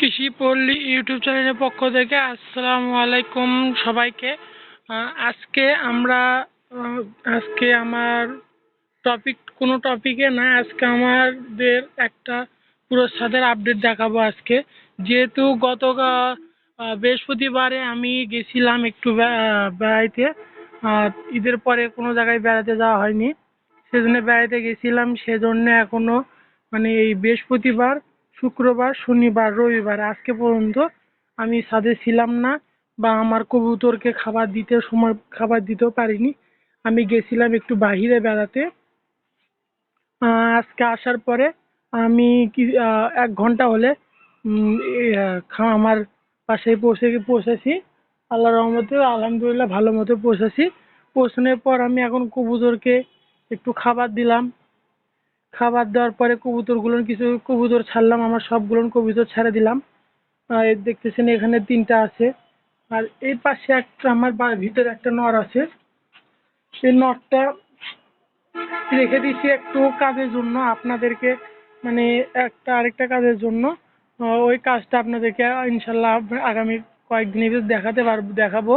কৃষি পল্লী ইউটিউব চ্যানেলের পক্ষ থেকে আসসালামু আলাইকুম সবাইকে। আজকে আমরা আজকে আমার টপিক কোনো টপিকে না, আজকে আমাদের একটা পুরো ছাদের আপডেট দেখাবো আজকে। যেহেতু গত বৃহস্পতিবারে আমি গেছিলাম একটু বেড়াইতে। ঈদের পরে কোনো জায়গায় বেড়াতে যাওয়া হয়নি। সেজন্য বেড়াইতে গেছিলাম, সেজন্য এখনও মানে এই বৃহস্পতিবার শুক্রবার, শনিবার, রবিবার, আজকে পর্যন্ত আমি ছাদে ছিলাম না বা আমার কবুতরকে খাবার দিতে সময়, খাবার দিতেও পারিনি। আমি গেছিলাম একটু বাহিরে বেড়াতে। আজকে আসার পরে আমি কি এক ঘণ্টা হলে আমার পাশে পৌঁছে, পৌঁছেছি। আল্লাহ রহমতে, আলহামদুলিল্লাহ ভালো মতো পৌঁছেছি। পৌঁছানোর পর আমি এখন কবুতরকে একটু খাবার দিলাম। খাবার দেওয়ার পরে কবুতরগুলো কিছু কবুতর ছাড়লাম, আমার সবগুলো কবুতর ছেড়ে দিলাম। এই দেখতেছেন এখানে তিনটা আছে। আর এই পাশে একটা আমার ভিতরে একটা নর আছে। সেই নরটা রেখে দিয়েছি একটু কাজের জন্য আপনাদেরকে মানে একটা আরেকটা কাজের জন্য। ওই কাজটা আপনাদেরকে ইনশাল্লাহ আগামী কয়েকদিনের ভিতরে দেখাতে পারব, দেখাবো।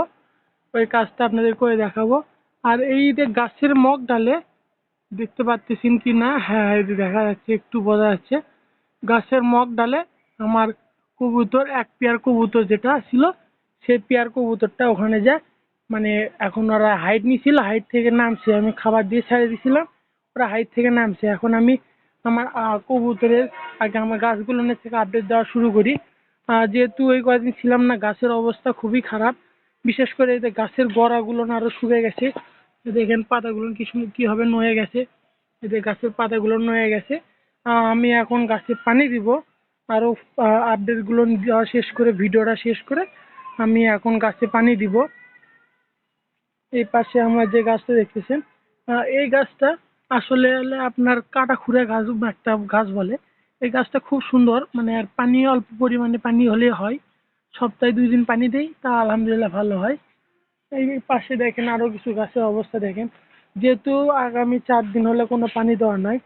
ওই কাজটা আপনাদের করে দেখাবো। আর এই যে গাছের মগ ডালে দেখতে পাচ্ছেন কি না? হ্যাঁ এই দেখা যাচ্ছে, একটু বোঝা যাচ্ছে। গাছের মগ ডালে আমার কবুতর, এক পেয়ার কবুতর যেটা ছিল, সেই পেয়ার কবুতরটা ওখানে যায় মানে এখন ওরা হাইট নিছিল হাইট থেকে নামছে। আমি খাবার দিয়ে ছেড়ে দিয়েছিলাম ওরা হাইট থেকে নামছে। এখন আমি আমার কবুতরের, আগে আমার গাছগুলো থেকে আপডেট দেওয়া শুরু করি। যেহেতু ওই কয়েকদিন ছিলাম না, গাছের অবস্থা খুবই খারাপ। বিশেষ করে গাছের গোড়াগুলো না আরও শুকিয়ে গেছে দেখেন পাতাগুলো কি কীভাবে নয়ে গেছে। যে গাছের পাতাগুলো নয়ে গেছে। আমি এখন গাছে পানি দিব। আরও আপডেটগুলো দেওয়া শেষ করে, ভিডিওটা শেষ করে আমি এখন গাছে পানি দিব। এই পাশে আমরা যে গাছটা দেখতেছেন এই গাছটা আসলে আপনার কাটা খুঁড়ে গাছ, একটা গাছ বলে। এই গাছটা খুব সুন্দর মানে আর পানি, অল্প পরিমাণে পানি হলে হয়। সপ্তাহে দুই দিন পানি দেই, তা আলহামদুলিল্লাহ ভালো হয়। এই পাশে দেখেন আরও কিছু গাছের অবস্থা দেখেন। যেহেতু আগামী চার দিন হলে কোনো পানি দেওয়া নাই,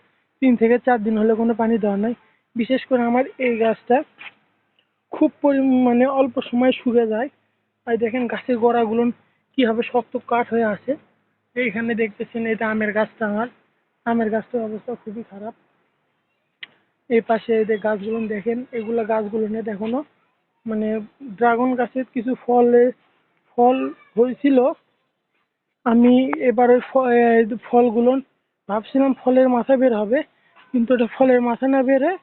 তিন থেকে চার দিন হলে কোনো পানি দেওয়া নাই, বিশেষ করে আমার এই গাছটা খুব পরিমাণে অল্প সময় শুকে যায়। আর দেখেন গাছের গোড়াগুলো কীভাবে শক্ত কাঠ হয়ে আছে। এইখানে দেখতেছেন এটা আমের গাছটা আমার। আমের গাছটার অবস্থা খুবই খারাপ। এই পাশে যে গাছগুলো দেখেন, এগুলো গাছগুলো নিয়ে এখনও মানে ড্রাগন গাছের কিছু ফলে ফল হয়েছিল, আমি এবার ওই ফলগুলো ভাবছিলাম ফলের মাথা বের হবে, কিন্তু ওটা ফলের মাথা না বের হয়ে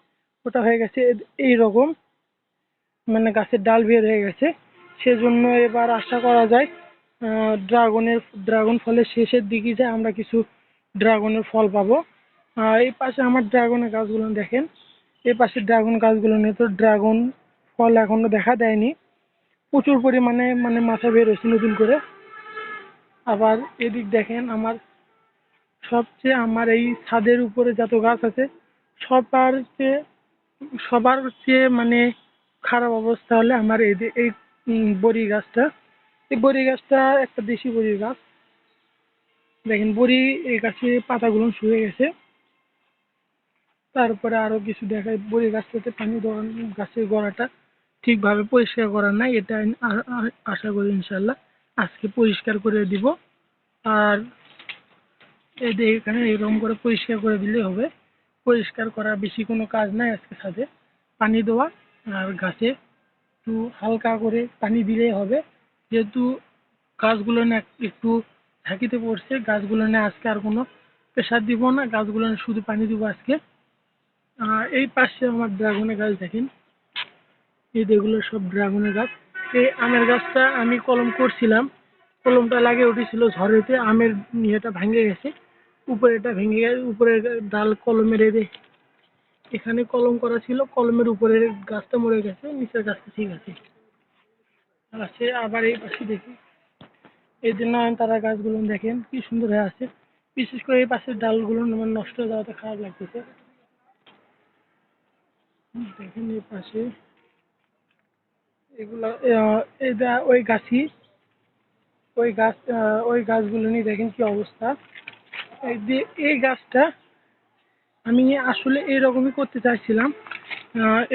ওটা হয়ে গেছে এই রকম। মানে গাছের ডাল বের হয়ে গেছে। সেজন্য এবার আশা করা যায় ড্রাগনের, ড্রাগন ফলের শেষের দিকে যে আমরা কিছু ড্রাগনের ফল পাবো। আর এই পাশে আমার ড্রাগনের গাছগুলো দেখেন। এই পাশে ড্রাগন গাছগুলো নিয়ে তো ড্রাগন ফল এখনও দেখা দেয়নি। প্রচুর পরিমাণে মানে মাথা বের হয়েছে নতুন করে। আবার এদিক দেখেন আমার সবচেয়ে আমার এই ছাদের উপরে যত গাছ আছে, সবার চেয়ে সবার চেয়ে মানে খারাপ অবস্থা হলে আমার এই এই বড়ি গাছটা। এই বড়ি গাছটা একটা দেশি বড়ি গাছ। দেখেন বড়ি এই গাছের পাতাগুলো শুয়ে গেছে। তারপরে আরও কিছু দেখায় বড়ি গাছটাতে পানি দেওয়া গাছের গোড়াটা। ঠিকভাবে পরিষ্কার করা নাই, এটা আশা করি ইনশাল্লাহ আজকে পরিষ্কার করে দিব। আর যে এখানে এরকম করে পরিষ্কার করে দিলে হবে। পরিষ্কার করা বেশি কোনো কাজ নাই আজকে সাথে। পানি দেওয়া আর গাছে একটু হালকা করে পানি দিলেই হবে। যেহেতু গাছগুলো না একটু ঝাঁকিতে পড়ছে, গাছগুলো না আজকে আর কোনো প্রেশার দিব না। গাছগুলো শুধু পানি দিব আজকে। আর এই পাশে আমার ড্রাগনের গাছ দেখেন। এই যেগুলো সব ড্রাগনের গাছ। এই আমের গাছটা আমি কলম করছিলাম। কলমটা লাগিয়ে উঠেছিল ঝড়েতে আমের ইয়েটা ভেঙে গেছে। উপরেটা ভেঙে গেছে, উপরের ডাল কলমের এদের এখানে কলম করা ছিল, কলমের উপরের গাছটা মরে গেছে, নিচের গাছটা ঠিক আছে। আছে আবার এই পাশে দেখি। এই যে নয়নতারা গাছগুলো দেখেন, কি সুন্দর হয়ে আছে। বিশেষ করে এই পাশের ডালগুলো আমার নষ্ট হয়ে যাওয়াতে খারাপ লাগতেছে। দেখেন এই পাশে। এগুলা এটা ওই গাছই। ওই গাছ ওই গাছগুলো নিয়ে দেখেন কি অবস্থা। এই যে, এই গাছটা আমি আসলে এইরকমই করতে চাইছিলাম।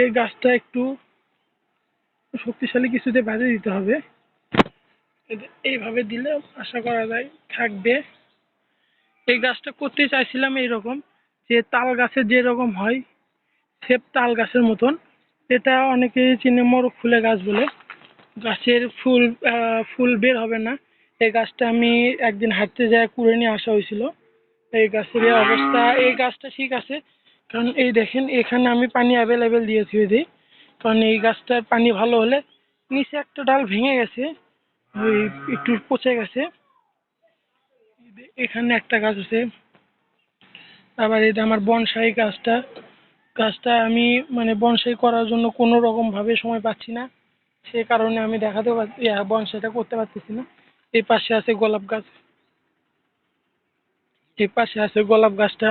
এই গাছটা একটু শক্তিশালী কিছুতে বাঁধে দিতে হবে। এইভাবে দিলে আশা করা যায় থাকবে। এই গাছটা করতে চাইছিলাম এইরকম, যে তাল গাছের যেরকম হয় সেপ তাল গাছের মতন। এটা অনেকেই চিনে মোরগ ফুলের গাছ বলে। গাছের ফুল ফুল বের হবে না। এই গাছটা আমি একদিন হাঁটতে যায় কুড়ে নিয়ে আসা হয়েছিল। এই গাছের অবস্থা, এই গাছটা ঠিক আছে। কারণ এই দেখেন, এখানে আমি পানি অ্যাভেলেবেল দিয়েছি দিয়ে দিই কারণ এই গাছটার পানি ভালো হলে নিচে একটা ডাল ভেঙে গেছে, ওই একটু পচে গেছে। এখানে একটা গাছ আছে। আবার এটা আমার বনসাই গাছটা গাছটা আমি মানে বনসাই করার জন্য কোনো রকম ভাবে সময় পাচ্ছি না। সে কারণে আমি দেখাতে পারছি বনসাইটা করতে পারতেছি না। এই পাশে আছে গোলাপ গাছ। এই পাশে আছে গোলাপ গাছটা।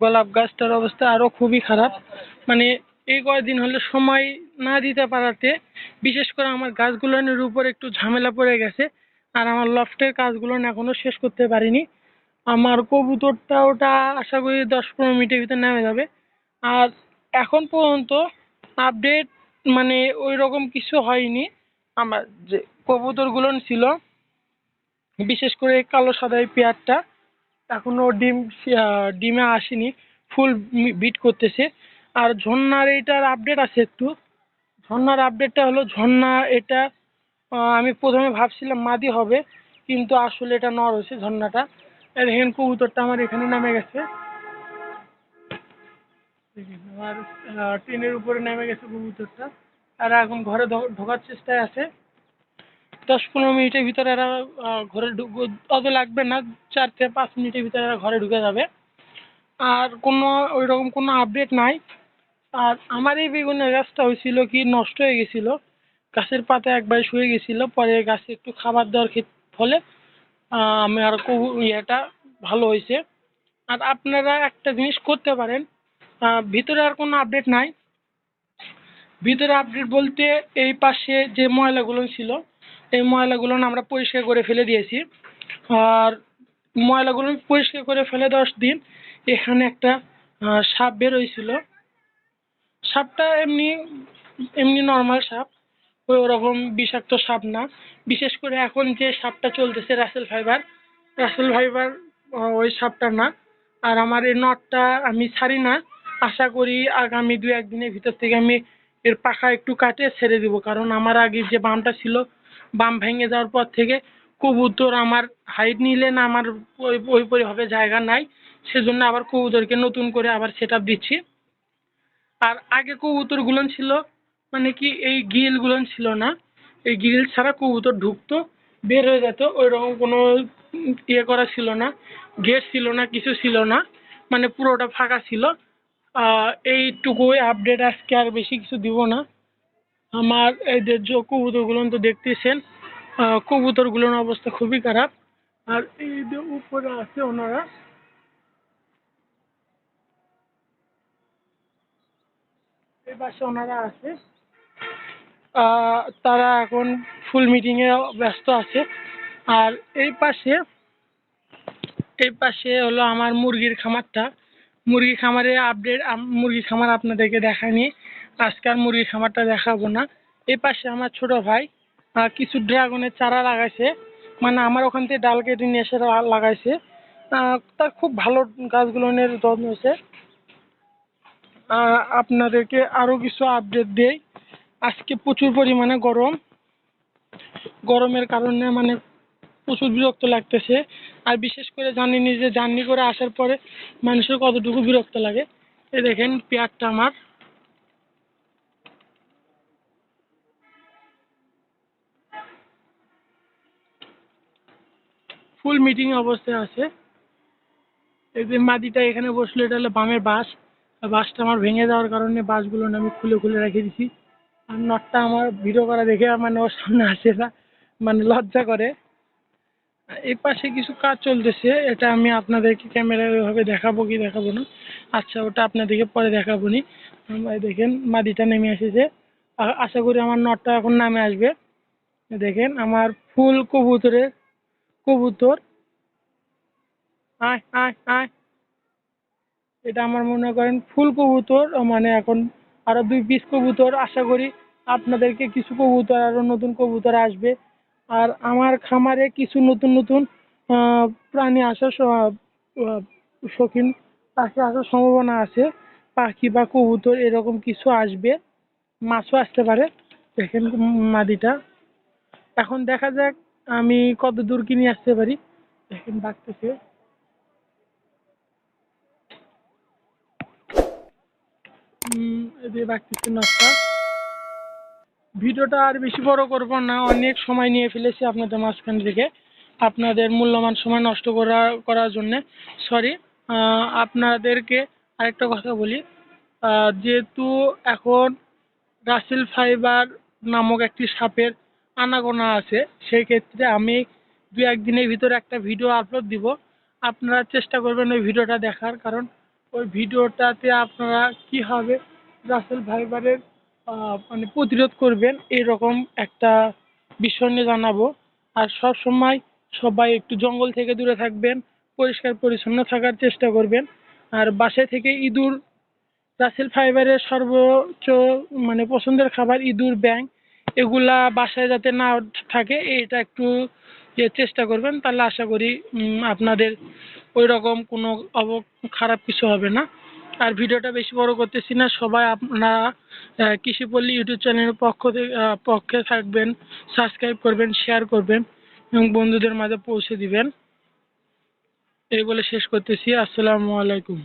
গোলাপ গাছটার অবস্থা আরও খুবই খারাপ। মানে এই কয়দিন হলে সময় না দিতে পারাতে, বিশেষ করে আমার গাছগুলোর উপর একটু ঝামেলা পড়ে গেছে। আর আমার লফটের কাজগুলো এখনও শেষ করতে পারিনি। আমার কবুতরটা ওটা আশা করি দশ পনেরো মিনিটের ভিতরে নেমে যাবে। আর এখন পর্যন্ত আপডেট মানে ওই রকম কিছু হয়নি। আমার যে কবুতরগুলো ছিল, বিশেষ করে কালো সাদা এই পেয়ারটা, এখনও ডিম ডিমে আসেনি ফুল বিট করতেছে। আর ঝর্ণার এইটার আপডেট আছে একটু। ঝর্ণার আপডেটটা হলো, ঝর্ণা এটা আমি প্রথমে ভাবছিলাম মাদি হবে, কিন্তু আসলে এটা নর হয়েছে ঝর্ণাটা। এই দেখেন কবুতরটা আমার এখানে নেমে গেছে। আমার টিনের উপরে নেমে গেছে কবুতরটা। আর এখন ঘরে ঢোকার চেষ্টায় আছে। দশ পনেরো মিনিটের ভিতরে এরা ঘরে অত লাগবে না, চার থেকে পাঁচ মিনিটের ভিতরে এরা ঘরে ঢুকে যাবে। আর কোনো ওই রকম কোনো আপডেট নাই। আর আমার এই বেগুনের গাছটা হয়েছিল কি, নষ্ট হয়ে গেছিল। গাছের পাতা একবার শুয়ে গেছিল, পরে গাছে একটু খাবার দেওয়ার ফলে আমার ইয়েটা ভালো হয়েছে আর আপনারা একটা জিনিস করতে পারেন ভিতরে আর কোনো আপডেট নাই। ভিতরে আপডেট বলতে এই পাশে যে ময়লাগুলো ছিল, এই ময়লাগুলো আমরা পরিষ্কার করে ফেলে দিয়েছি। আর ময়লাগুলো পরিষ্কার করে ফেলে দশ দিন এখানে একটা সাপ বের হয়েছিল সাপটা এমনি এমনি নর্মাল সাপ। ওরকম বিষাক্ত সাপ না। বিশেষ করে এখন যে সাপটা চলতেছে রাসেল ফাইবার রাসেল ফাইবার ওই সাপটা না। আর আমার এই নটটা আমি ছাড়ি না। আশা করি আগামী দু একদিনের ভিতর থেকে আমি এর পাখা একটু কাটে ছেড়ে দিব। কারণ আমার আগে যে বামটা ছিল, বাম ভেঙে যাওয়ার পর থেকে কবুতর আমার হাইট নিলে না আমার ওই ওই পরিভাবে জায়গা নাই। সেজন্য আবার কবুতরকে নতুন করে আবার সেট দিচ্ছি। আর আগে কবুতরগুলো ছিল মানে কি এই গ্রিলগুলো ছিল না, এই গ্রিল ছাড়া কবুতর ঢুকতো, বের হয়ে যেত ওই রকম কোনো ইয়ে করা ছিল না, গেট ছিল না, কিছু ছিল না মানে পুরোটা ফাঁকা ছিল। এইটুকুই আপডেট আজকে আর বেশি কিছু দিব না। আমার এই যে কবুতরগুলো তো দেখতেছেন কবুতরগুলোর অবস্থা খুবই খারাপ। আর এই যে উপরে আছে ওনারা। এই পাশে ওনারা আছে। তারা এখন ফুল মিটিংয়ে ব্যস্ত আছে। আর এই পাশে এই পাশে হলো আমার মুরগির খামারটা। মুরগি খামারে আপডেট মুরগি খামার আপনাদেরকে দেখায়নি। আজকে আর মুরগি খামারটা দেখাবো না। এই পাশে আমার ছোট ভাই কিছু ড্রাগনের চারা লাগাইছে। মানে আমার ওখান থেকে ডাল কেটে নিয়ে এসে লাগাইছে। তার খুব ভালো গাছগুলোনের যত্ন হয়েছে আপনাদেরকে আরও কিছু আপডেট দেই। আজকে প্রচুর পরিমাণে গরম। গরমের কারণে মানে প্রচুর বিরক্ত লাগতেছে। আর বিশেষ করে জানিনি যে জার্নি করে আসার পরে মানুষের কতটুকু বিরক্ত লাগে। এই দেখেন পেয়ারটা আমার। ফুল মিটিং অবস্থায় আছে। এই যে মাদিটা এখানে বসল, এটা হলো বামের আর বাঁশটা আমার ভেঙে যাওয়ার কারণে বাঁশগুলো আমি খুলে খুলে রেখে দিছি। আর নটটা আমার ভিডিও করা দেখে মানে ওর সামনে আসে না মানে লজ্জা করে। এই পাশে কিছু কাজ চলতেছে, এটা আমি আপনাদেরকে ক্যামেরায় ওইভাবে দেখাবো কি দেখাবো না। আচ্ছা ওটা আপনাদেরকে পরে দেখাবো নি দেখেন মাদিটা নেমে এসেছে। আশা করি আমার নটটা এখন নামে আসবে। দেখেন, আমার ফুল কবুতরের কবুতর। আয় আয় আয়। এটা আমার মনে করেন ফুল কবুতর মানে এখন আরও দুই পিস কবুতর আশা করি আপনাদেরকে কিছু কবুতর আরও নতুন কবুতর আসবে। আর আমার খামারে কিছু নতুন নতুন প্রাণী আসার শৌখিন পাখি আসার সম্ভাবনা আছে। পাখি বা কবুতর এরকম কিছু আসবে, মাছও আসতে পারে, দেখেন মাদিটা। এখন দেখা যাক আমি কত দূর কি নিয়ে আসতে পারি। দেখেন ডাকতেছে। উম, এদিকে ডাকতেছে ভিডিওটা আর বেশি বড় করব না অনেক সময় নিয়ে ফেলেছি আপনাদের মাঝখান থেকে। আপনাদের মূল্যবান সময় নষ্ট করা করার জন্য। সরি আপনাদেরকে আরেকটা কথা বলি। যেহেতু এখন রাসেল ফাইবার নামক একটি সাপের আনাগোনা আছে সেই ক্ষেত্রে আমি দু একদিনের ভিতরে একটা ভিডিও আপলোড দিব। আপনারা চেষ্টা করবেন ওই ভিডিওটা দেখার কারণ ওই ভিডিওটাতে আপনারা কীভাবে রাসেল ফাইবারের আহ, মানে প্রতিরোধ করবেন এরকম একটা বিষয় নিয়ে জানাব। আর সব সময় সবাই একটু জঙ্গল থেকে দূরে থাকবেন পরিষ্কার পরিচ্ছন্ন থাকার চেষ্টা করবেন। আর বাসায় থেকে ইঁদুর রাসেল ফাইবারের সর্বোচ্চ মানে পছন্দের খাবার ইঁদুর ব্যাং এগুলা বাসায় যাতে না থাকে এটা একটু ইয়ে চেষ্টা করবেন। তাহলে আশা করি আপনাদের ওই রকম কোনো অব, খারাপ কিছু হবে না। আর ভিডিওটা বেশি বড় করতেছি না, সবাই আপনারা কৃষিপল্লী ইউটিউব চ্যানেলের পক্ষ থেকে পক্ষে থাকবেন, সাবস্ক্রাইব করবেন, শেয়ার করবেন এবং বন্ধুদের মাঝে পৌঁছে দিবেন। এই বলে শেষ করতেছি, আসসালামু আলাইকুম।